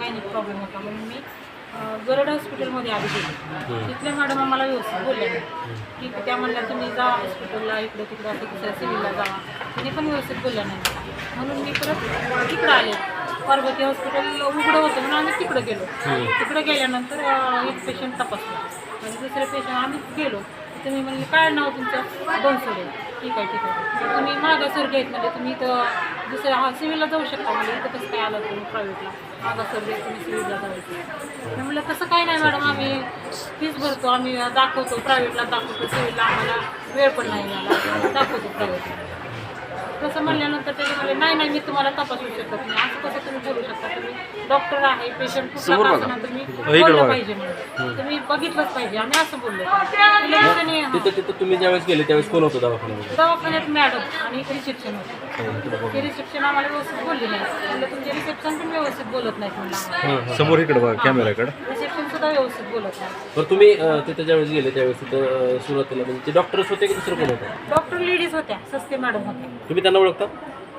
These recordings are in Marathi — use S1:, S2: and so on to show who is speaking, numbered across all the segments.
S1: गायनिक प्रॉब्लेम होता. म्हणून मी गरड हॉस्पिटलमध्ये आली गेली. तिथल्या मॅडम आम्हाला व्यवस्थित बोलल्या आहे त्या म्हणल्या तुम्ही जा हॉस्पिटलला इकडे तिकडे असं दुसऱ्या सिव्हिलला जावा तिने पण व्यवस्थित बोलल्या नाही. म्हणून मी परत तिकडं आले. पार्वती हॉस्पिटल उघडं होतं म्हणून आम्ही तिकडं गेलो. तिकडे गेल्यानंतर एक पेशंट तपासला. आणि दुसरे पेशंट आम्ही गेलो. तुम्ही म्हणले काय नाव तुमचं? बनसोडे. ठीक आहे ठीक आहे. तुम्ही मागासवर घेत म्हणजे तुम्ही इथं दुसऱ्या हा सिव्हिलला जाऊ शकता म्हणजे इथं कसं काय आलं तुम्ही प्रायव्हेटला माझा सर्विस तुम्ही सिव्हिलला जायचं म्हटलं तसं काय नाही मॅडम आम्ही फीस भरतो आम्ही दाखवतो प्रायव्हेटला दाखवतो सिव्हिलला आम्हाला वेळ पण नाही मिळाला दाखवतो प्रायव्हेटला तसं म्हणल्यानंतर त्याने म्हणले नाही नाही मी तुम्हाला तपासू शकत नाही. असं कसं तुम्ही बोलू शकता? तुम्ही डॉक्टर आहे पेशंट कुठला तुम्ही? बोललं पाहिजे म्हणून. तुम्ही बघितलंच पाहिजे. आम्ही असं बोललो. ते लगेच त्याने, हा.
S2: तिथं तिथं तुम्ही ज्यावेळेस गेले त्यावेळेस कोण होतं दवाखान्यामध्ये
S1: दवाखान्यात मॅडम आणि रिसेप्शन होतं. ते रिसेप्शन आम्हाला व्यवस्थित बोलले नाही. म्हणलं तुमचे रिसेप्शन पण व्यवस्थित बोलत नाहीत म्हणलं आम्हाला.
S3: समोर इकडे बघा कॅमेराकडे
S1: रिसेप्शन सुद्धा व्यवस्थित बोलत नाही.
S2: तर तुम्ही अं, तिथं ज्यावेळेस गेले त्यावेळेस तिथं अं, सुरुवातीला म्हणजे ते डॉक्टरच होते की दुसरं कोण होतं?
S1: डॉक्टर लेडीज होत्या सस्ते मॅडम होत्या.
S2: तुम्ही त्यांना ओळखता?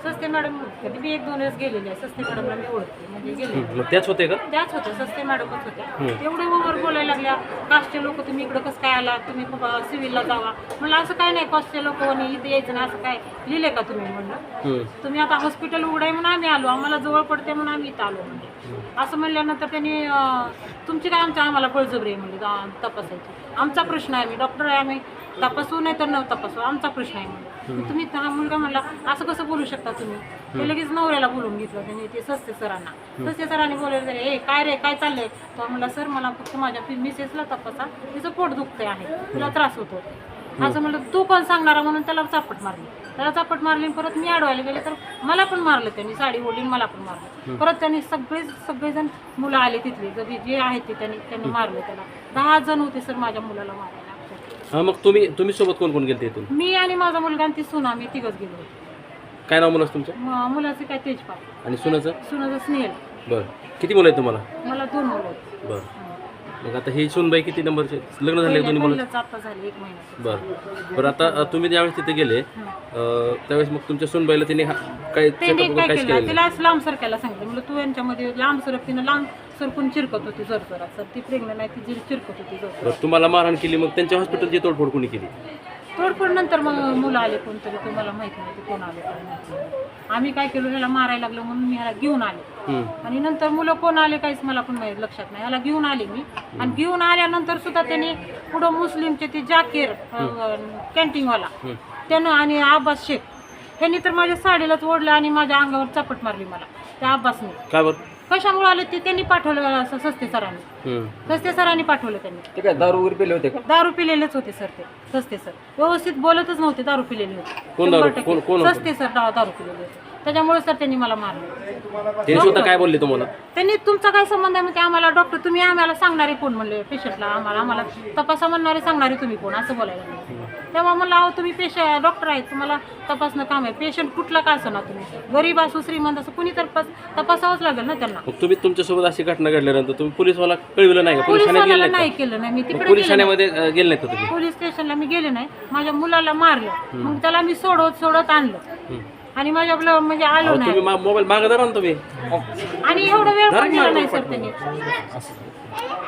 S1: सस्ते मॅडम कधी मी एक दोन वेळेस गेलेली आहे. सस्ते मॅडमला मी ओळखते. म्हणजे गेले.
S2: मग त्याच होते का?
S1: त्याच होत्या सस्ते मॅडमच होत्या एवढे ओव्हर बोलायला लागल्या. कास्टचे लोक तुम्ही इकडं कसं काय आला तुम्ही सिव्हिलला जावा. म्हणलं असं काय नाही. कास्टचे लोक इथे यायचं ना असं काय लिहिले का तुम्ही? म्हणलं. तुम्ही आता हॉस्पिटल उघडाय म्हणून आम्ही आलो. आम्हाला जवळ पडते म्हणून आम्ही इथं आलो. म्हणजे असं म्हणल्यानंतर त्यांनी तुमची काय आमच्या आम्हाला बळजबरी आहे म्हणजे तपासायची. आमचा प्रश्न आहे मी डॉक्टर आहे आम्ही तपासू नाही तर न तपासू आमचा प्रश्न आहे म्हणून. मग तुम्ही हा मुलगा म्हणला असं कसं बोलू शकता तुम्ही? ते लगेच नवऱ्याला बोलून घेतलं त्यांनी ते सस्ते सरांना. सस्ते सरांनी बोलायला गेले ए काय रे काय चाललंय? तो म्हणला सर मला फक्त माझ्या मिसेसला तपासा तिचं पोट दुखतंय आहे तिला त्रास होतो असं म्हणलं तू कोण सांगणारा? म्हणून त्याला चापट मारली. त्याला चापट मारली परत मी अडवायला गेले तर मला पण मारलं त्यांनी साडी ओढली मला पण मारलं. परत त्यांनी सगळे सगळेजण मुलं आले तिथले कधी जे आहेत ते त्यांनी त्यांनी मारलं त्याला. दहा जण होते सर माझ्या मुलाला मारायला.
S2: हा मग तुम्ही तुम्ही सोबत कोण कोण गेले इथून?
S1: मी आणि माझा मुलगा आणि ती सुना मी तिघच गेलो.
S2: काय नाव मुलाचं तुमचं?
S1: म- मुलाचं काय तेजपाल.
S2: आणि सुनाचं?
S1: सुनाचं स्नेहल.
S2: बरं. किती मुलं आहेत तुम्हाला?
S1: मला दोन मुलं आहेत.
S2: बरं. मग आता ही सुनबाई किती नंबरचे? लग्न झाले दोन्ही मुलं?
S1: पहिलंच आता झाले एक महिन्याचं
S2: बरं. बरं आता अं, तुम्ही ज्यावेळेस तिथे गेले अं, त्यावेळेस मग तुमच्या सुनबाईला त्यांनी हा- काय
S1: त्यांनी काय
S2: काहीच
S1: केलं?
S2: केलं
S1: तिला असं लांब सरकायला सांगितलं. म्हणलं तू यांच्यामध्ये लांब सरक तिनं लांब सरकून चिरकत होती जर जरा सर ती प्रेग्नंट आहे ती जी चिरकत होती जर
S2: बरं तुम्हाला मारहाण केली मग त्यांच्या हॉस्पिटलची तोडफोड कोणी केली?
S1: तोडफोड नंतर मग मुलं आले कोणतरी तुम्हाला माहीत नाही ते कोण आले काय नाही. आम्ही काय केलं ह्याला मारायला लागलो म्हणून मी ह्याला घेऊन आले. आणि नंतर मुलं कोण आले काहीच मला पण माहीत लक्षात नाही. ह्याला घेऊन आले मी. आणि घेऊन आल्यानंतर सुद्धा त्यांनी पुढं मुस्लिमचे ते जाकीर कॅन्टीनवाला त्यानं आणि अब्बास शेख ह्यांनी तर माझ्या साडीलाच ओढलं आणि माझ्या अंगावर चापट मारली मला त्या अब्बासने
S2: काय बरं?
S1: कशामुळे आले ते त्यांनी पाठवलं असं सस्ते सरांनी
S2: हम्म.
S1: सस्ते सरांनी पाठवलं त्यांनी
S3: ते काय दारू वगैरे पेले होते का
S1: दारू पिलेलेच होते सर ते सस्ते सर व्यवस्थित बोलतच नव्हते दारू पिलेले होते
S2: कोण दारू-
S1: शंभर टक्के.
S2: कोण- कोण होतं?
S1: सस्ते सर दा- दारू पिलेले होते त्याच्यामुळे सर त्यांनी मला मारलं.
S2: त्यांनी स्वतः काय बोलले तुम्हाला?
S1: त्यांनी तुमचा काय संबंध आहे? म्हणजे आम्हाला डॉक्टर तुम्ही आम्हाला सांगणारे कोण? म्हणले पेशंटला आम्हाला आम्हाला तपासा म्हणणारे सांगणारे तुम्ही कोण? असं बोलायला तेव्हा म्हणलं अहो तुम्ही पेशंट डॉक्टर आहेत तुम्हाला तपासणं काम आहे. पेशंट कुठला का असं ना तुम्ही? गरीब असो श्रीमंत असो कुणी तर तपास तपासावंच लागेल ना त्यांना.
S2: मग तुम्ही तुमच्यासोबत अशी घटना घडल्यानंतर तुम्ही पोलीसवाला कळविलं नाही का? पोलीस ठाण्यात गेले
S1: पोलिसवाल्याला
S2: नाही
S1: नाही केलं नाही. मी तिकडे
S2: पोलीस
S1: गेले नाही.
S2: ठाण्यामध्ये अं, गेले का तुम्ही?
S1: पोलीस स्टेशनला मी गेले नाही. माझ्या मुलाला मारलं. मग त्याला मी सोडवत सोडत आणलं. आणि माझ्या आपलं म्हणजे आलो नाही.
S2: मोबाईल मागं धरा ना तुम्ही.
S1: आणि एवढा वेळ पण दिला नाही सर त्यांनी.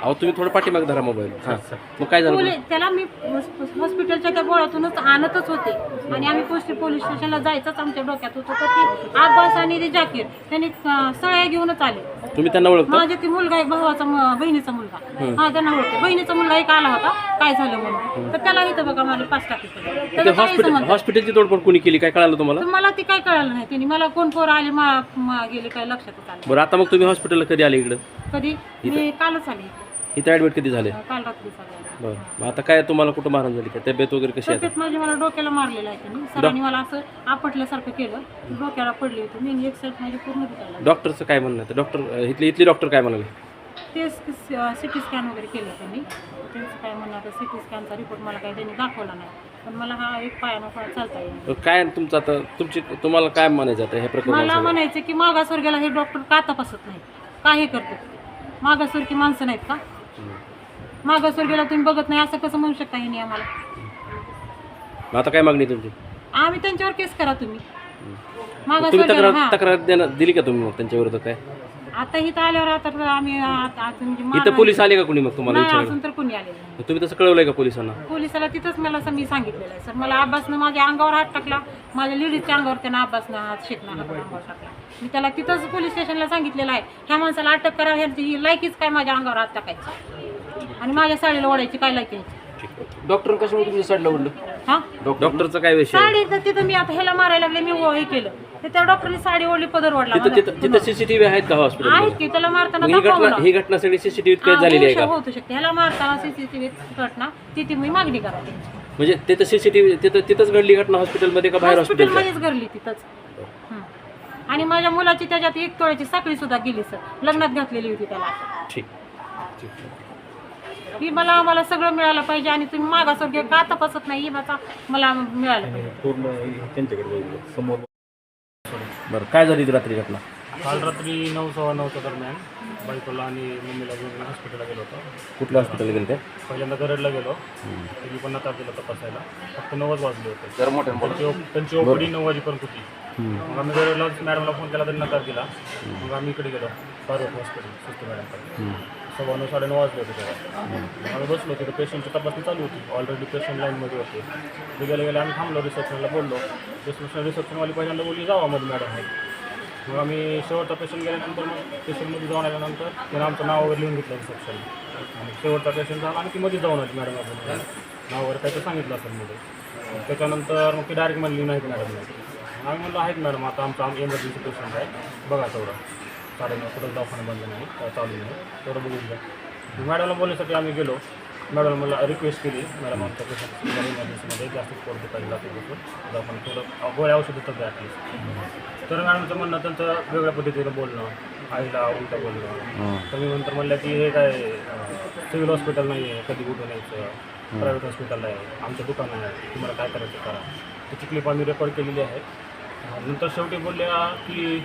S2: अहो तुम्ही थोडं पाठीमाग धरा मोबाईल हां. मग काय झालं
S1: पोलीस त्याला मी हॉस- हॉस्पिटलच्या त्या गोळ्यातूनच आणतच होते. आणि आम्ही पोस्ट पोलीस स्टेशनला जायचंच आमच्या डोक्यात होतं. तर ते अब्बास आणि ते जाकीर त्यांनी अं, सळ्या घेऊनच आले.
S2: तुम्ही त्यांना ओळखता?
S1: माझे ते मुलगा एक भावाचा मु- बहिणीचा मुलगा. हा त्यांना ओळखते. बहिणीचा मुलगा एक आला होता. काय झालं म्हणून? तर त्याला इथं बघा मला पाच टाकी पडले.
S2: ते
S1: त्याचं काही
S2: हॉस्पिटल
S1: संबंध
S2: हॉस्पिटलची तोडफोड कोणी केली? काय कळालं तुम्हाला?
S1: तर मला ते काय कळालं नाही. त्यांनी मला कोण पोर आले मा मा- गेले काय लक्षातच आलं
S2: बरं आता मग तुम्ही हॉस्पिटलला कधी आले इकडं?
S1: कधी? मी कालच आले
S2: इथं ॲडमिट कधी झाले?
S1: काल रात्रीच आले
S2: बरं. मग आता काय तुम्हाला कुठं मारण झाली काय तब्येत वगैरे कशी आहे
S1: तब्येत माझी मला डोक्याला मारलेलं आहे त्यांनी. सरांनी मला असं आपटल्यासारखं केलं. डोक्याला पडली होती. मी एक साईड माझी पूर्ण दुखायला
S2: डॉक्टरचं काय म्हणणं आहे? डॉक्टर इथले इथली डॉक्टर काय म्हणाले?
S1: ते सिटी स्कॅन वगैरे केलं त्यांनी. त्यांचं काय म्हणणं आता सिटी स्कॅनचा रिपोर्ट मला काही त्यांनी दाखवला नाही. पण मला हा एक पायानं चालता येईल
S2: काय तुमचं आता तुमची तुम्हाला काय म्हणायचं आता ह्या
S1: मला
S2: प्रकरणात
S1: म्हणायचं की मागासवर्गीला हे डॉक्टर का तपासत नाही? का हे करतात? मागासवर्गीय माणसं नाहीत का? मागासवर्गीला तुम्ही बघत नाही असं कसं म्हणू शकता हे आम्हाला
S2: मग आता काय मागणी आहे तुमची?
S1: आम्ही त्यांच्यावर केस करा तुम्ही.
S2: तुम्ही
S1: मागासवर्गीला
S2: तक्रार
S1: हा.
S2: तक्रार देणार दिली का तुम्ही मग त्यांच्या विरोधात काय?
S1: आता इथं आल्यावर आता आम्ही आता आता म्हणजे
S2: इथं पोलीस आले का कुणी मग तुम्हाला
S1: नाही
S2: विचारायला
S1: अजून तर कोणी आलेलं नाही.
S2: तुम्ही तसं कळवलंय का पोलिसांना?
S1: पोलिसाला तिथंच मला असं मी सांगितलेलं आहे. सर मला अब्बासनं माझ्या अंगावर हात टाकला. माझ्या लेडीजच्या अंगावर त्यानं अब्बासनं हात शेकना हात अंगावर टाकला. मी त्याला तिथंच पोलीस स्टेशनला सांगितलेलं आहे. ह्या माणसाला अटक करा ह्यांची ही लायकीच काय माझ्या अंगावर हात टाकायची. आणि माझ्या साडीला ओढायची काय लायकी
S3: डॉक्टर कशामुळे तुमच्या साईडला उडलं
S1: हा?
S2: डॉक्टरचा काय विषय?
S1: साडी तर तिथं मी आता ह्याला मारायला लागले मी हे केलं. तर त्या डॉक्टरने साडी ओढली पदर ओढला
S2: तिथं. तिथं तिथं सीसीटीव्ही आहेत का हॉस्पिटल
S1: आहेत की त्याला मारताना
S2: ही
S1: दाखवा
S2: घटना
S1: मला.
S2: ही घटना सगळी सीसीटीव्हीत
S1: हा,
S2: कैद झालेली आहे
S1: होऊ
S2: का?
S1: होऊ शकते. ह्याला मारताना सीसीटीव्ही घटना ती ती मी मागणी करा.
S2: म्हणजे तिथं सीसीटीव्ही तिथं तिथंच घडली घटना हॉस्पिटलमध्ये का बाहेर हॉस्पिटलच्या
S1: हॉस्पिटलमध्येच घडली तिथंच. आणि माझ्या मुलाची त्याच्यात एक तोळ्याची साखळी सुद्धा गेली सर. लग्नात घातलेली होती त्याला.
S2: ठीक.
S1: ही मला आम्हाला सगळं मिळालं पाहिजे आणि तुम्ही मागासवर्गीय का तपासत नाही ही माझा मला मिळालं पाहिजे.
S3: पूर्ण त्यांच्याकडे. समोर
S2: बरं काय झाली ती रात्री घटना?
S4: काल रात्री नऊ सव्वा नऊच्या दरम्यान बायकोला आणि मम्मीला घेऊन हॉस्पिटलला गेलो होतो.
S2: कुठल्या हॉस्पिटल गेले ते
S4: पहिल्यांदा गरडला गेलो. त्यांनी पण नकार दिला तपासायला. फक्त नव्वद वाजले होते. ओ- त्यांची ओपीडी नऊ वाजेपर्यंत होती. मग आम्ही गरडला मॅडमला फोन केला तरी नकार दिला. मग आम्ही इकडे गेलो. पार्वत हॉस्पिटल सुस्त मॅडमकडे. सव्वा नऊ साडे नऊ वाजले होते तेव्हा. मग आम्ही बसलो तिथे पेशंटची तपासणी चालू होती. ऑलरेडी पेशंट लाईनमध्ये होते. ते गेले गेले आम्ही थांबलो रिसेप्शनला बोललो. रिसेप्शन रिसेप्शनवाली पहिल्यांदा बोलली जावा मध्ये मॅडम. आहे मग आम्ही शेवटचा पेशंट गेल्यानंतर मग पेशंटमध्ये जाऊन आल्यानंतर त्यानं आमचं नाव वगैरे लिहून घेतलं रिसेप्शन आणि शेवटचा पेशंट झाला आणि ती मध्ये जाऊन आली मॅडम. आपण नाव वगैरे काय ते सांगितलं असेल मध्ये. त्याच्यानंतर मग ती डायरेक्ट म्हणली नाहीत मॅडम नाही. आम्ही म्हणलं आहेत मॅडम आता आमचा एमर्जन्सी पेशंट आहे बघा तेवढं साडेनऊ कुठं दवाखाना बंद नाही काय चालू नाही तेवढं बघून घ्या मॅडमला बोलण्यासाठी आम्ही गेलो मॅडम मला रिक्वेस्ट केली मॅडम आमच्या पेशंट इमर्जन्सीमध्ये जास्त पोट दुखायला लागते बसून आपण थोडं गोळ्या औषधं तर द्या तर मॅडमचं म्हणणं त्यांचं वेगळ्या पद्धतीनं बोलणं आईला उलटं बोलणं तर मी नंतर म्हणलं की हे काय सिव्हिल हॉस्पिटल नाही आहे कधी कुठून यायचं प्रायव्हेट हॉस्पिटल आहे आमचं दुकान आहे तुम्हाला काय करायचं करा त्याची क्लिप आम्ही रेकॉर्ड केलेली आहे अं, नंतर शेवटी बोलल्या की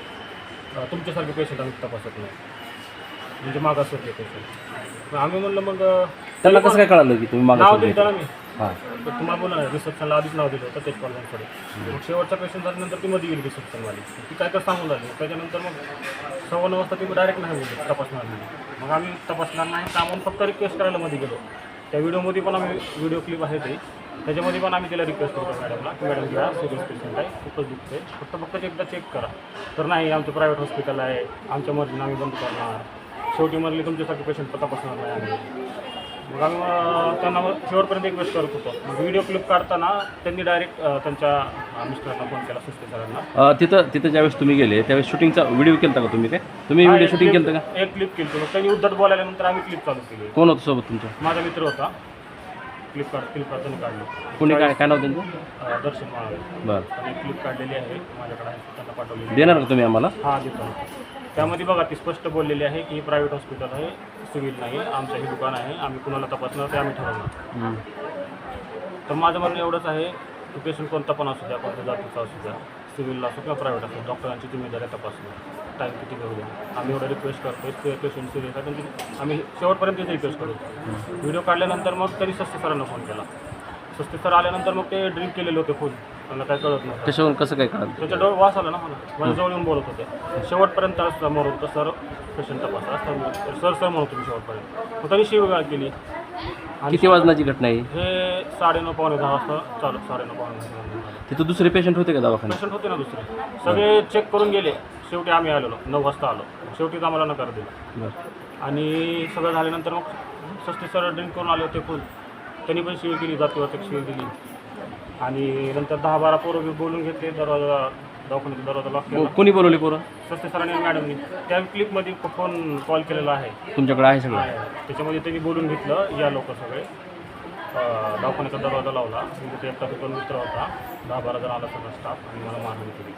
S4: तुमच्यासारखे पेशंट आम्ही तपासत नाही. म्हणजे मागासवर्गीय पेशंट आम्ही म्हणलं मग
S2: त्यांना कसं काय कळालं की तुम्ही
S4: नाव
S2: मागे
S4: दिलं त्याला मी.
S2: हां.
S4: तर तुम्हाला बोला रिसेप्शनला आधीच नाव दिलं होतं बनसोडे मग शेवटचा पेशंट झाल्यानंतर ती मध्ये गेली रिसेप्शनवाली. ती काय काय सांगून झाली त्याच्यानंतर मग सव्वा नऊ वाजता ती डायरेक्ट नाही बोलली तपासणार नाही. मग आम्ही तपासणार नाही तर आम्हाला फक्त रिक्वेस्ट करायला मध्ये गेलो. त्या व्हिडिओमध्ये पण आम्ही व्हिडिओ क्लिप आहे ते. त्याच्यामध्ये पण आम्ही तिला रिक्वेस्ट करतो मॅडमला की मॅडम घ्या सिरियस पेशंट आहे खूपच दुखते फक्त फक्त एकदा चेक करा. तर नाही आमचं प्रायव्हेट हॉस्पिटल आहे आमच्या मर्जीनं आम्ही बंद करणार. शेवटी म्हणले तुमच्यासारखे पेशंट तपासणार नाही आम्ही. मग आम्ही त्यांना शेवटपर्यंत रिक्वेस्ट करत होतो. व्हिडिओ क्लिप काढताना त्यांनी डायरेक्ट त्यांच्या मिस्टरांना फोन केला सुस्ते सरांना.
S2: तिथं तिथं ज्यावेळेस तुम्ही गेले त्यावेळेस शूटिंगचा व्हिडिओ केलता का तुम्ही काय तुम्ही व्हिडिओ शूटिंग केलं का?
S4: एक क्लिप केली. त्यांनी उद्धट बोलायल्यानंतर आम्ही क्लिप चालू केली.
S2: कोण होतं सोबत तुमचं?
S4: माझा मित्र होता. क्लिप काढ क्लिप काढताना काढली.
S2: कोणी काय काय नाव त्यांचं?
S4: अं, दर्शन म्हणाले
S2: बरं.
S4: त्यांनी क्लिप काढलेली आहे. माझ्याकडे आहे. त्यांना पाठवलेली
S2: देणार का तुम्ही आम्हाला?
S4: हा देतो त्यामध्ये बघा ती स्पष्ट बोललेली आहे की प्रायव्हेट हॉस्पिटल आहे सिव्हिल नाही आमचं हे दुकान आहे आम्ही कुणाला तपासणार ते आम्ही ठरवणार. तर माझं म्हणणं एवढंच आहे की पेशंट कोणता पण असू द्या कोणत्या जातीचा असू द्या सिव्हिलला असो किंवा प्रायव्हेट असो डॉक्टरांची जिम्मेदारी तपासणं टाईम किती घेऊ द्या आम्ही एवढं रिक्वेस्ट करतो ते पेशंट सिरियस आहे त्यांची आम्ही शेवटपर्यंत त्याची रिक्वेस्ट करतो व्हिडिओ काढल्यानंतर मग त्यांनी सस्ते सरांना फोन केला. सस्ते सर आल्यानंतर मग ते ड्रिंक केलेले होते फुल त्यांना काय कळत नव्हतं.
S2: कशावरून कसं काय कळालं?
S4: त्याच्या डोळ वास आला ना मला माझ्या जवळ येऊन बोलत होते. शेवटपर्यंत समोर होतं सर पेशंट तपासा असं सर सर म्हणत होते शेवटपर्यंत. मग त्यांनी शिवगाळ केली. आणि
S2: किती वाजनाची घटना आहे?
S4: हे साडेनऊ पावणे दहा वाजता चालू साडेनऊ पावणे
S2: तिथं दुसरे पेशंट होते का दवाखान्यात?
S4: पेशंट होते ना दुसरे. सगळे चेक करून गेले. शेवटी आम्ही आलेलो. नऊ वाजता आलो. शेवटीच आम्हाला नकार दिला.
S2: बरं.
S4: आणि सगळं झाल्यानंतर मग सस्ते सर ड्रिंक करून आले होते फुल त्यांनी पण शिवी केली जातीवरती शिवी दिली. आणि नंतर दहा बारा पोरं बी बोलून घेतले दरवाजा दवाखान्याचा दरवाजा लॉक केला.
S2: कोणी बोलवले पोरं?
S4: सस्ते सरांनी आणि मॅडमनी. त्या क्लिपमध्ये फोन कॉल केलेला आहे.
S2: तुमच्याकडे आहे सगळं?
S4: आहे. त्याच्यामध्ये त्यांनी बोलून घेतलं या लोक सगळे. दवाखान्याचा दरवाजा लावला. म्हणजे ते एकटा दोन मित्र होता. दहा बारा जण आला सगळा स्टाफ आणि मला मारहाण केली.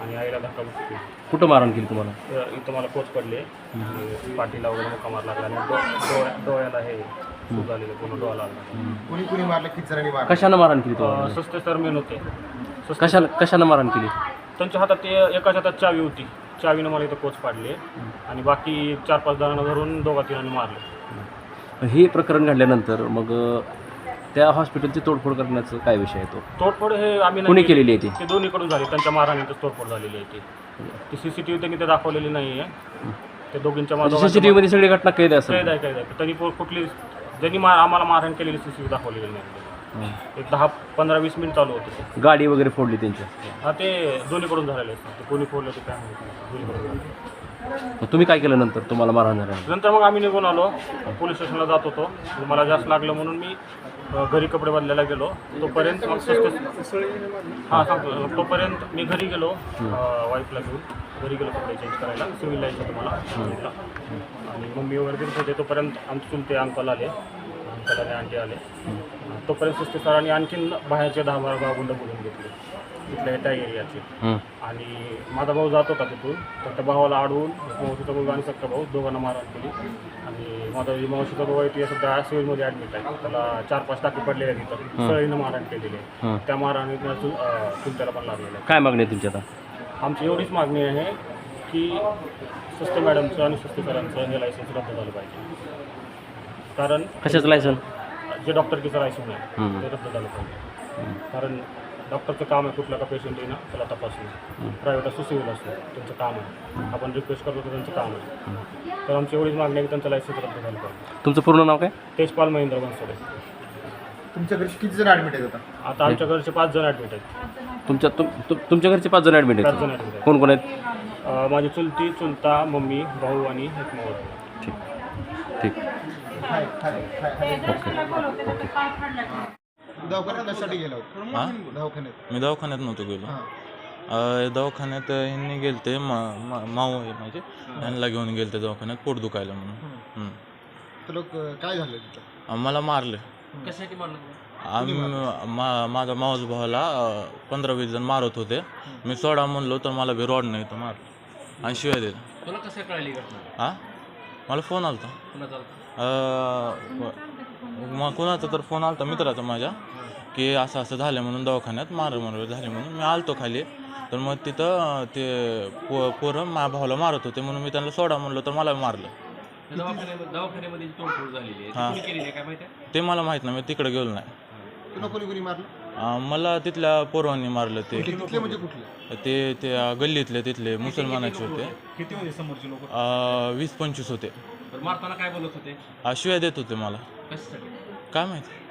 S4: आणि आईला धक्काबुक्की केली
S2: कुठं मारण केली तुम्हाला?
S4: तर इथं मला कोच पडले. आणि पाठीला वगैरे मुक्का मार लागला. आणि डो- डोळ्या डोळ्याला हे सूज झालेलं पूर्ण डोळा लागला.
S5: कुणी कुणी मारलं? मारलं?
S2: कशानं मारण केली तुम्हाला?
S4: सस्ते सर मेन होते. सस्ते
S2: कशानं कशानं मारण केली?
S4: त्यांच्या हातात ते एकाच्या हातात चावी होती. चावीनं मला इथं कोच पाडले. आणि बाकी चार पाच जणांना धरून दोघा तिघांनी मारले.
S2: हे प्रकरण घडल्यानंतर मग अं, त्या हॉस्पिटलची तोडफोड करण्याचं काय विषय आहे तो?
S4: तोडफोड हे आम्ही नाही
S2: कोणी
S4: केली.
S2: केलेली आहे ती?
S4: ते दोन्हीकडून झाले. त्यांच्या मारहाणीतच तोडफोड झालेली आहे ती. ती सी सी टी व्ही त्यांनी ते दाखवलेली नाही आहे ते दोघींच्या
S2: सी
S4: मागे
S2: टी व्हीमध्ये सगळी घटना कैद असेल
S4: कैद आहे कैद आहे. त्यांनी पो- कुठली ज्यांनी मा आम्हाला मारहाण केलेली सी सी टी दाखवलेली नाही. एक दहा पंधरा वीस मिनिट चालू होते. ते.
S2: गाडी वगैरे फोडली त्यांची?
S4: हा ते दोन्हीकडून झालेले असतात ते कोणी फोडलं ते काय माहीत नाही. दोन्हीकडून.
S2: मग तुम्ही काय केलं नंतर? तुम्हाला मारहाण
S4: नंतर मग आम्ही निघून आलो. पोलीस स्टेशनला जात होतो. मला जास्त लागलं म्हणून मी अ, घरी कपडे बदलायला गेलो. तोपर्यंत मग स्वस्त हां सांगतो. तोपर्यंत मी घरी गेलो वाईफला घेऊन. घरी गेलो कपडे चेंज करायला. सिव्हिल लाईनचं होतं मला सिव्हिलला. आणि मम्मी वगैरे तिथे होते. तोपर्यंत आमचे चुलते अंकल आले. अंकल आणि आंटी आले. तोपर्यंत सुस्ते सरांनी आणखीन बाहेरचे दहा बारा गुंड बोलून घेतले. तिथल्या त्या एरियाचे. आणि माझा भाऊ जात होता तिथून तर त्या भावाला अडवून मावशीचा मुलगा आणि सक्का भाऊ दोघांना मारहाण केली. आणि माझा जी मावशीचा भाऊ आहे ती सध्या सिव्हिलमध्ये ॲडमिट आहे. त्याला चार पाच टाके पडलेले आहेत तिथं. सळीनं मारहाण केलेली आहे. त्या मारहाणीत चुलत्याला पण लागलेलं आहे.
S2: काय मागणी आहे तुमची आता?
S4: आमची एवढीच मागणी आहे की सस्ते मॅडमचं आणि सस्ते सरांचं हे लायसन्स रद्द झालं पाहिजे. कारण
S2: कशाचं लायसन
S4: जे डॉक्टरकीचं लायसन आहे ते रद्द झालं पाहिजे. कारण डॉक्टरचं काम आहे कुठला का पेशंट येणं त्याला तपासणं प्रायव्हेट असो सिव्हिल असो त्यांचं काम आहे. आपण रिक्वेस्ट करतो तर त्यांचं काम आहे. तर आमची एवढीच मागणी आहे की त्यांचं लायसन्स रद्द झालं पाहिजे.
S2: तुमचं पूर्ण नाव काय?
S4: तेजपाल महेंद्र बनसोडे.
S5: तुमच्या घरचे किती जण ऍडमिट आहेत आता?
S4: आता आमच्या घरचे पाच जण ॲडमिट आहेत.
S2: तुमच्या तुम- तुम- तुमच्या घरचे पाच जण ॲडमिट
S4: पाच जण
S2: आहेत.
S4: ॲडमिट
S2: कोण कोण आहेत?
S4: आहेत अं, माझी चुलती चुलता मम्मी भाऊ आणि एक मावळ
S2: ठीक. ठीक.
S5: हाय दवाखान्यात कशासाठी गेला होता?
S6: हां?
S5: दवाखान्यात.
S6: मी दवाखान्यात नव्हतो गेलो.
S5: हां.
S6: अं, दवाखान्यात ह्यांनी गेलते मा मा- माऊ आहे माझे. ह्यांना घेऊन गेलते दवाखान्यात पोट दुखायला म्हणून. हम्म.
S5: तर लोक काय झालं तिथं?
S6: मला मारले. आम्ही मा माझा माऊस भावाला पंधरा वीस जण मारत होते. मी सोडा म्हणलो तर मला बी रॉड नाही तर मार. आणि शिवाय दिलं
S2: तुला कसं कळली घटना?
S6: हां? मला फोन आलता. अं, मग कोणाचा तर फोन आलता मित्राचा माझ्या की असं असं झालं म्हणून दवाखान्यात मार मार झाले म्हणून. मी आलतो खाली. तर मग तिथं ते पो पोरं माझ्या भावाला मारत होते म्हणून मी त्यांना सोडा म्हणलो तर मला मारलं.
S2: दवाखान्यामध्ये तोडफोड झालेली
S6: हां.
S2: काय माहिती
S6: ते मला माहीत नाही मी तिकडे गेलो नाही.
S5: तुला कोणी कोणी मारलं?
S6: अं, मला तिथल्या पोरांनी मारलं ते.
S5: म्हणजे कुठले?
S6: ते ते अं, गल्लीतले तिथले मुसलमानाचे होते.
S4: किती समोरचे लोक?
S6: अं, वीस पंचवीस होते.
S2: मारताना काय बोलत होते?
S6: शिव्या देत होते मला.
S2: कशासाठी?
S6: काय माहिती?